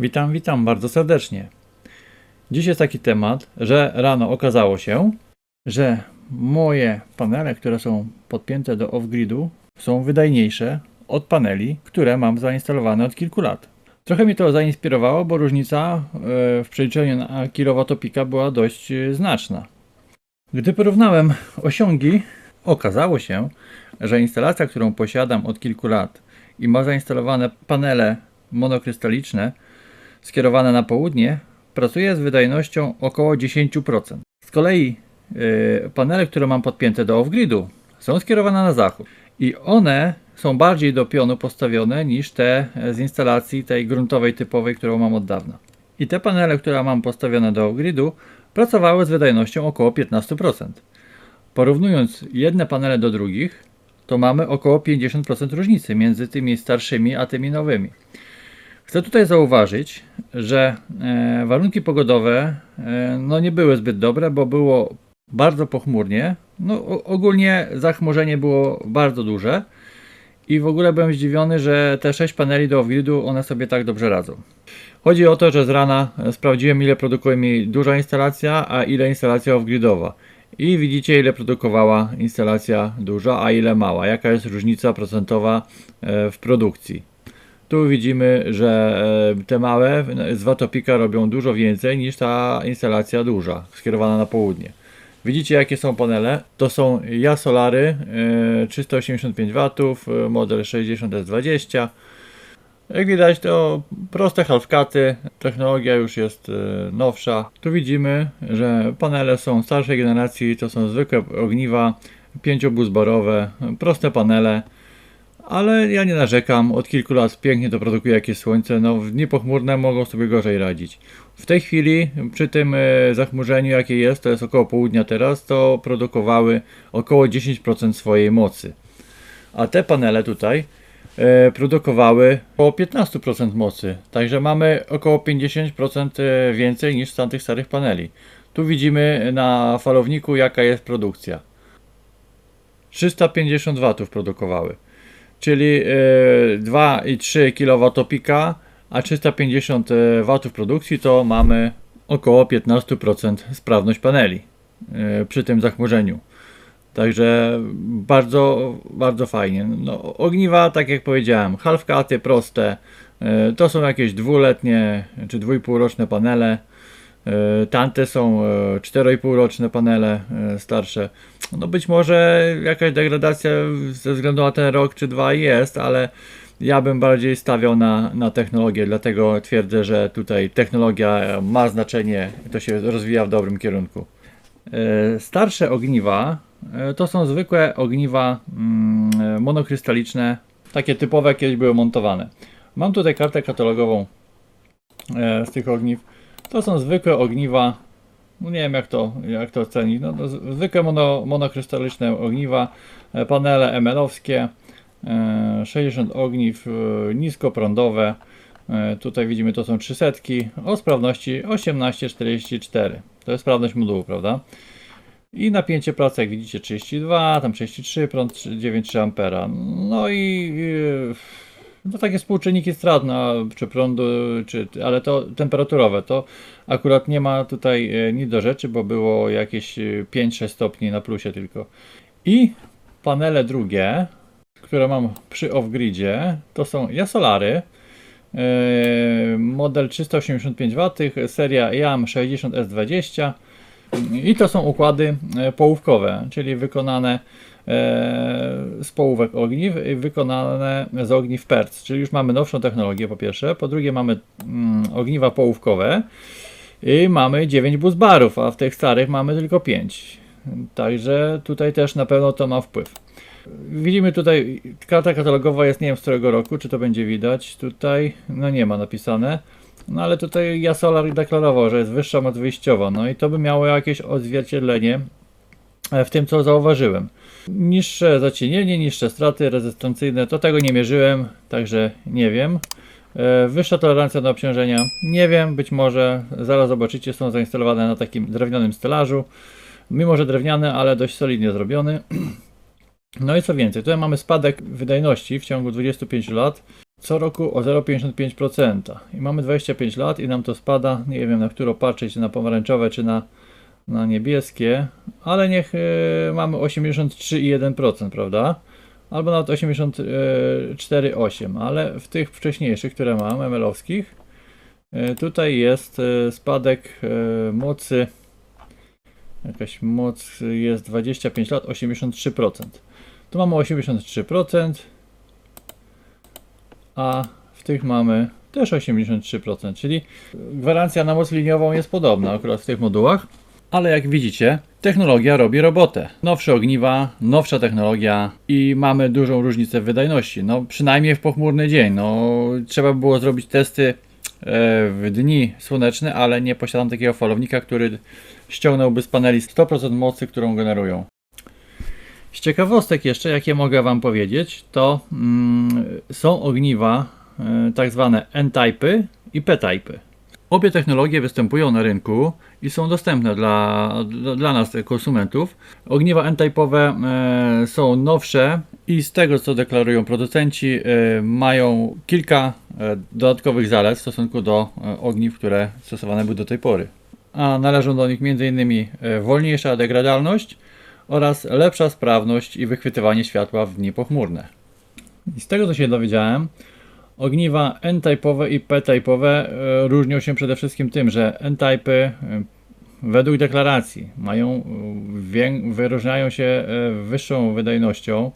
Witam, witam bardzo serdecznie. Dziś jest taki temat, że rano okazało się, że moje panele, które są podpięte do off-gridu, są wydajniejsze od paneli, które mam zainstalowane od kilku lat. Trochę mnie to zainspirowało, bo różnica e, w przeliczeniu na kilowatopika była dość e, znaczna. Gdy porównałem osiągi, okazało się, że instalacja, którą posiadam od kilku lat i ma zainstalowane panele monokrystaliczne skierowane na południe, pracuje z wydajnością około 10%. Z kolei yy, panele, które mam podpięte do off-gridu, są skierowane na zachód i one są bardziej do pionu postawione niż te z instalacji tej gruntowej typowej, którą mam od dawna. I te panele, które mam postawione do off-gridu, pracowały z wydajnością około 15%. Porównując jedne panele do drugich, to mamy około 50% różnicy między tymi starszymi a tymi nowymi. Chcę tutaj zauważyć, że e, warunki pogodowe e, no nie były zbyt dobre, bo było bardzo pochmurnie. No, ogólnie zachmurzenie było bardzo duże i w ogóle byłem zdziwiony, że te 6 paneli do off-gridu one sobie tak dobrze radzą. Chodzi o to, że z rana e, sprawdziłem ile produkuje mi duża instalacja, a ile instalacja off-gridowa. I widzicie ile produkowała instalacja duża, a ile mała. Jaka jest różnica procentowa w produkcji. Tu widzimy, że e, te małe z Watopika robią dużo więcej niż ta instalacja duża, skierowana na południe. Widzicie jakie są panele? To są Jasolary e, 385 W, model 60S20. Jak widać to proste halfkaty, technologia już jest e, nowsza. Tu widzimy, że panele są starszej generacji, to są zwykłe ogniwa 5-buzbarowe, proste panele. Ale ja nie narzekam, od kilku lat pięknie to produkuje jakieś słońce, no w dni pochmurne mogą sobie gorzej radzić. W tej chwili, przy tym e, zachmurzeniu jakie jest, to jest około południa teraz, to produkowały około 10% swojej mocy. A te panele tutaj e, produkowały około 15% mocy, także mamy około 50% e, więcej niż z tamtych starych paneli. Tu widzimy na falowniku jaka jest produkcja. 350 W produkowały czyli e, 2,3 kWp, a 350 W produkcji to mamy około 15% sprawność paneli e, przy tym zachmurzeniu. Także bardzo, bardzo fajnie. No, ogniwa, tak jak powiedziałem, halfkaty proste. e, To są jakieś dwuletnie czy dwójpółroczne panele. E, Tamte są e, 4,5 roczne panele e, starsze. No być może jakaś degradacja ze względu na ten rok czy dwa jest, ale ja bym bardziej stawiał na, na technologię, dlatego twierdzę, że tutaj technologia ma znaczenie, to się rozwija w dobrym kierunku. E, Starsze ogniwa e, to są zwykłe ogniwa mm, e, monokrystaliczne, takie typowe kiedyś były montowane. Mam tutaj kartę katalogową e, z tych ogniw. To są zwykłe ogniwa. No nie wiem jak to, jak to ocenić. No, to z- zwykłe mono, monokrystaliczne ogniwa, e, panele ML-owskie, e, 60 ogniw e, niskoprądowe. E, Tutaj widzimy to są 300 o sprawności 1844. To jest sprawność modułu, prawda? I napięcie pracy, jak widzicie, 32, tam 33, prąd 9,3 ampera. No i no takie współczynniki strat, no, czy prądu, czy, ale to temperaturowe, to akurat nie ma tutaj e, nic do rzeczy, bo było jakieś e, 5-6 stopni na plusie tylko. I panele drugie, które mam przy off-gridzie, to są Jasolary, e, model 385 W, seria YAM 60S20 i to są układy e, połówkowe, czyli wykonane e, z połówek ogniw wykonane z ogniw PERC, czyli już mamy nowszą technologię po pierwsze, po drugie mamy mm, ogniwa połówkowe i mamy 9 busbarów, a w tych starych mamy tylko 5. Także tutaj też na pewno to ma wpływ. Widzimy tutaj, karta katalogowa jest nie wiem z którego roku, czy to będzie widać tutaj, no nie ma napisane. No ale tutaj Jasolar deklarował, że jest wyższa moc wyjściowa, no i to by miało jakieś odzwierciedlenie e, w tym, co zauważyłem. Niższe zacienienie, niższe straty rezystancyjne, to tego nie mierzyłem, także nie wiem. E, Wyższa tolerancja do obciążenia, nie wiem, być może zaraz zobaczycie, są zainstalowane na takim drewnianym stelażu. Mimo, że drewniany, ale dość solidnie zrobiony. No i co więcej, tutaj mamy spadek wydajności w ciągu 25 lat co roku o 0,55%. I mamy 25 lat i nam to spada, nie wiem na którą patrzeć, czy na pomarańczowe, czy na, na niebieskie, ale niech e, mamy 83,1%, prawda? Albo nawet 84,8%, ale w tych wcześniejszych, które mam, ML-owskich, e, tutaj jest e, spadek e, mocy, jakaś moc jest 25 lat, 83%. Tu mamy 83%, a w tych mamy też 83%, czyli gwarancja na moc liniową jest podobna akurat w tych modułach. Ale jak widzicie, technologia robi robotę. Nowsze ogniwa, nowsza technologia i mamy dużą różnicę w wydajności. No przynajmniej w pochmurny dzień. No trzeba by było zrobić testy e, w dni słoneczne, ale nie posiadam takiego falownika, który ściągnąłby z paneli 100% mocy, którą generują. Z ciekawostek jeszcze, jakie mogę Wam powiedzieć, to mm, są ogniwa e, tak zwane N-typy i P-typy. Obie technologie występują na rynku i są dostępne dla, dla, nas, konsumentów. Ogniwa N-typowe e, są nowsze i z tego, co deklarują producenci, e, mają kilka e, dodatkowych zalet w stosunku do e, ogniw, które stosowane były do tej pory. A należą do nich m.in. e, wolniejsza degradalność, oraz lepsza sprawność i wychwytywanie światła w dni pochmurne. I z tego co się dowiedziałem, ogniwa N-typowe i P-typowe e, różnią się przede wszystkim tym, że N-typy e, według deklaracji mają e, wyróżniają się wyższą wydajnością.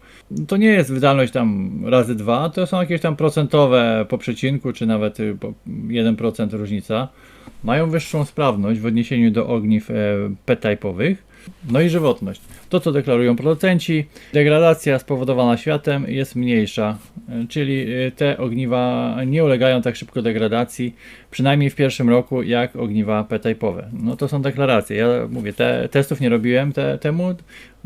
To nie jest wydajność tam razy dwa, to są jakieś tam procentowe po przecinku, czy nawet y, po 1% różnica. Mają wyższą sprawność w odniesieniu do ogniw P-typowych. No i żywotność. To, co deklarują producenci, degradacja spowodowana światem jest mniejsza, e, czyli e, te ogniwa nie ulegają tak szybko degradacji, przynajmniej w pierwszym roku, jak ogniwa P-typowe. No to są deklaracje. Ja mówię, te, testów nie robiłem te, temu,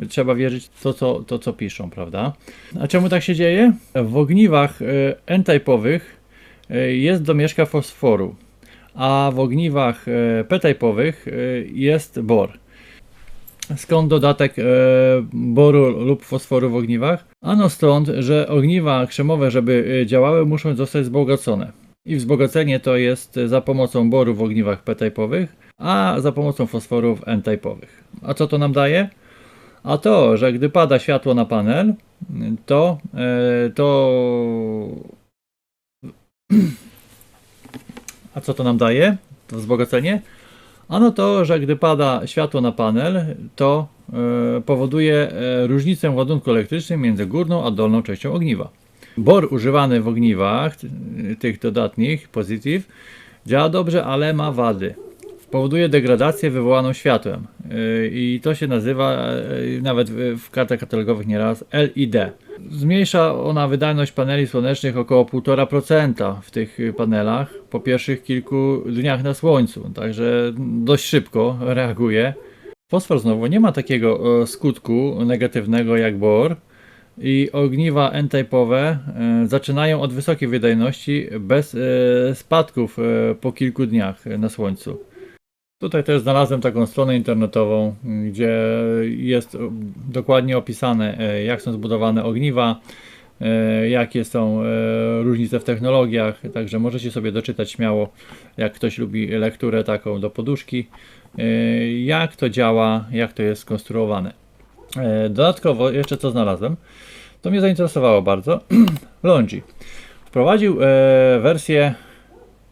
trzeba wierzyć to co, to, co piszą, prawda? A czemu tak się dzieje? W ogniwach e, N-typowych e, jest domieszka fosforu, a w ogniwach P-typowych e, jest bor. Skąd dodatek e, boru lub fosforu w ogniwach? Ano stąd, że ogniwa krzemowe, żeby e, działały, muszą zostać wzbogacone. I wzbogacenie to jest za pomocą boru w ogniwach P-typowych, a za pomocą fosforu w N-typowych. A co to nam daje? A to, że gdy pada światło na panel, to, e, to a co to nam daje? To wzbogacenie? Ano to, że gdy pada światło na panel, to e, powoduje e, różnicę ładunku elektrycznym między górną a dolną częścią ogniwa. Bor używany w ogniwach, ty- tych dodatnich, positive, działa dobrze, ale ma wady. Powoduje degradację wywołaną światłem i to się nazywa e, nawet w kartach katalogowych nieraz LID. Zmniejsza ona wydajność paneli słonecznych około 1,5% w tych panelach po pierwszych kilku dniach na słońcu, także dość szybko reaguje. Fosfor znowu nie ma takiego e, skutku negatywnego jak bor i ogniwa N-typowe e, zaczynają od wysokiej wydajności bez spadków po kilku dniach na słońcu. Tutaj też znalazłem taką stronę internetową, gdzie jest dokładnie opisane, e, jak są zbudowane ogniwa, e, jakie są e, różnice w technologiach, także możecie sobie doczytać śmiało, jak ktoś lubi lekturę taką do poduszki, jak to działa, jak to jest skonstruowane. Dodatkowo, jeszcze co znalazłem, to mnie zainteresowało bardzo. Longi wprowadził wersję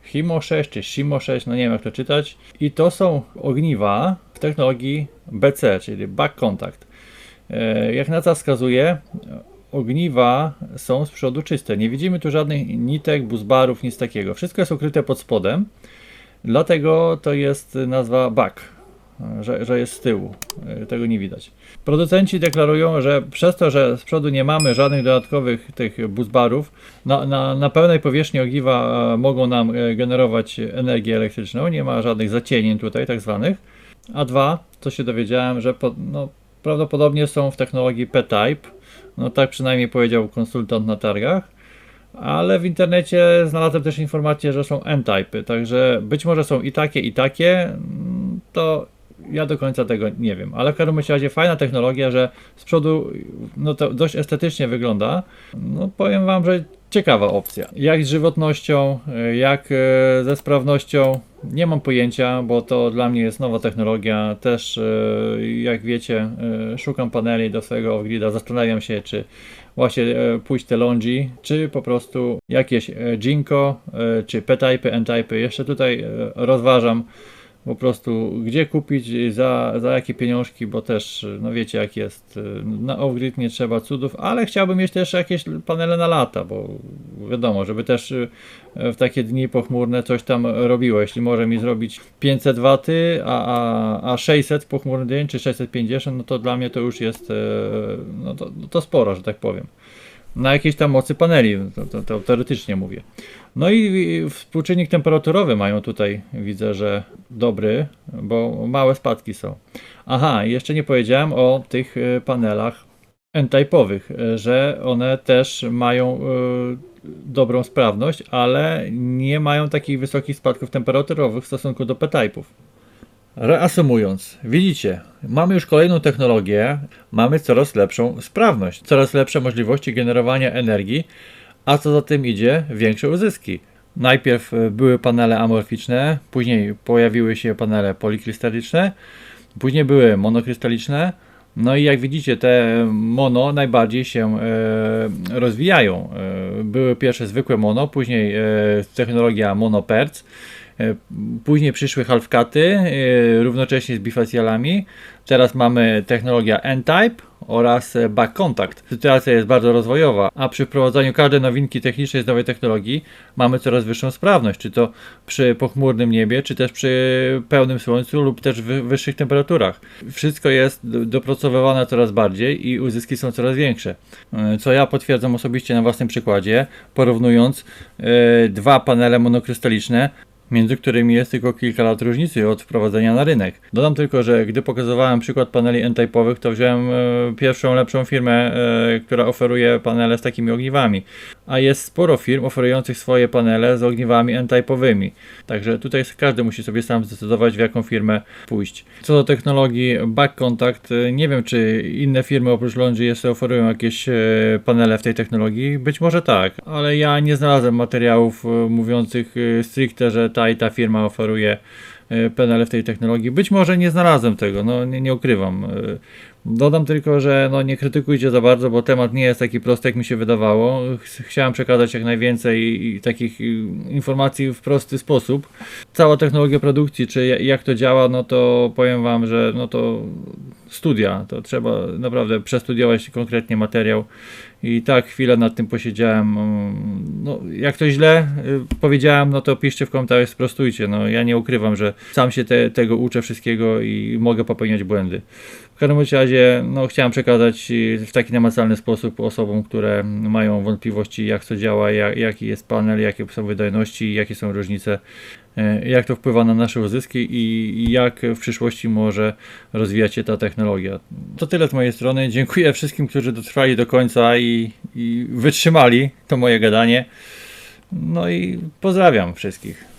Himo 6 czy Shimo 6, no nie wiem jak to czytać. I to są ogniwa w technologii BC, czyli Back Contact. E, Jak nazwa wskazuje, ogniwa są z przodu czyste. Nie widzimy tu żadnych nitek, buzbarów, nic takiego. Wszystko jest ukryte pod spodem. Dlatego to jest nazwa back, że, że jest z tyłu. E, Tego nie widać. Producenci deklarują, że przez to, że z przodu nie mamy żadnych dodatkowych tych buzbarów, na, na, na pełnej powierzchni ogniwa e, mogą nam e, generować energię elektryczną, nie ma żadnych zacienień tutaj tak zwanych. A dwa, co się dowiedziałem, że po, no, prawdopodobnie są w technologii P-Type, no tak przynajmniej powiedział konsultant na targach, ale w internecie znalazłem też informację, że są N-Typy, także być może są i takie, i takie, mm, to ja do końca tego nie wiem, ale w każdym razie fajna technologia, że z przodu no to dość estetycznie wygląda. No powiem wam, że ciekawa opcja. Jak z żywotnością, e, jak e, ze sprawnością, nie mam pojęcia, bo to dla mnie jest nowa technologia. Też, e, jak wiecie, szukam paneli do swojego off-grida. Zastanawiam się, czy właśnie pójść te Longi, czy po prostu jakieś Jinko, czy P-typy, N-typy. Jeszcze tutaj rozważam po prostu gdzie kupić, za, za jakie pieniążki, bo też, no wiecie jak jest, na off-grid nie trzeba cudów, ale chciałbym mieć też jakieś panele na lata, bo wiadomo, żeby też y, w takie dni pochmurne coś tam robiło, jeśli może mi zrobić 500 W, a, a, a 600 pochmurny dzień, czy 650, no to dla mnie to już jest, e, no to, to sporo, że tak powiem. Na jakiejś tam mocy paneli, to, to, to teoretycznie mówię. No i współczynnik temperaturowy mają tutaj, widzę, że dobry, bo małe spadki są. Aha, jeszcze nie powiedziałem o tych e, panelach N-type'owych, e, że one też mają e, dobrą sprawność, ale nie mają takich wysokich spadków temperaturowych w stosunku do P-type'ów. Reasumując, widzicie, mamy już kolejną technologię, mamy coraz lepszą sprawność, coraz lepsze możliwości generowania energii, a co za tym idzie, większe uzyski. Najpierw e, były panele amorficzne, później pojawiły się panele polikrystaliczne, później były monokrystaliczne. No i jak widzicie, te mono najbardziej się e, rozwijają. E, były pierwsze zwykłe mono, później technologia monoperc. E, Później przyszły halfkaty, e, równocześnie z bifacjalami. Teraz mamy technologia N-Type oraz e, back contact. Sytuacja jest bardzo rozwojowa, a przy wprowadzaniu każdej nowinki technicznej z nowej technologii mamy coraz wyższą sprawność, czy to przy pochmurnym niebie, czy też przy pełnym słońcu lub też wy, wyższych temperaturach. Wszystko jest do- dopracowywane coraz bardziej i uzyski są coraz większe. Co ja potwierdzam osobiście na własnym przykładzie, porównując dwa panele monokrystaliczne między którymi jest tylko kilka lat różnicy od wprowadzenia na rynek. Dodam tylko, że gdy pokazywałem przykład paneli N-type'owych, to wziąłem e, pierwszą lepszą firmę, e, która oferuje panele z takimi ogniwami. A jest sporo firm oferujących swoje panele z ogniwami N-type'owymi. Także tutaj każdy musi sobie sam zdecydować, w jaką firmę pójść. Co do technologii back contact, e, nie wiem, czy inne firmy oprócz Longi jeszcze oferują jakieś e, panele w tej technologii. Być może tak, ale ja nie znalazłem materiałów e, mówiących stricte, że ta i ta firma oferuje e, panele w tej technologii. Być może nie znalazłem tego, no nie, nie ukrywam. E, Dodam tylko, że no nie krytykujcie za bardzo, bo temat nie jest taki prosty, jak mi się wydawało. Ch- Chciałem przekazać jak najwięcej takich informacji w prosty sposób. Cała technologia produkcji, czy ja- jak to działa, no to powiem Wam, że no to studia, to trzeba naprawdę przestudiować konkretnie materiał. I tak chwilę nad tym posiedziałem. mm, No, jak to źle y, powiedziałem, no to piszcie w komentarzach, sprostujcie. No, ja nie ukrywam, że sam się te, tego uczę wszystkiego i mogę popełniać błędy. W każdym razie no, chciałem przekazać y, w taki namacalny sposób osobom, które mają wątpliwości, jak to działa, jak, jaki jest panel, jakie są wydajności, jakie są różnice, y, jak to wpływa na nasze uzyski i i jak w przyszłości może rozwijać się ta technologia. To tyle z mojej strony. Dziękuję wszystkim, którzy dotrwali do końca i, wytrzymali to moje gadanie. No i pozdrawiam wszystkich.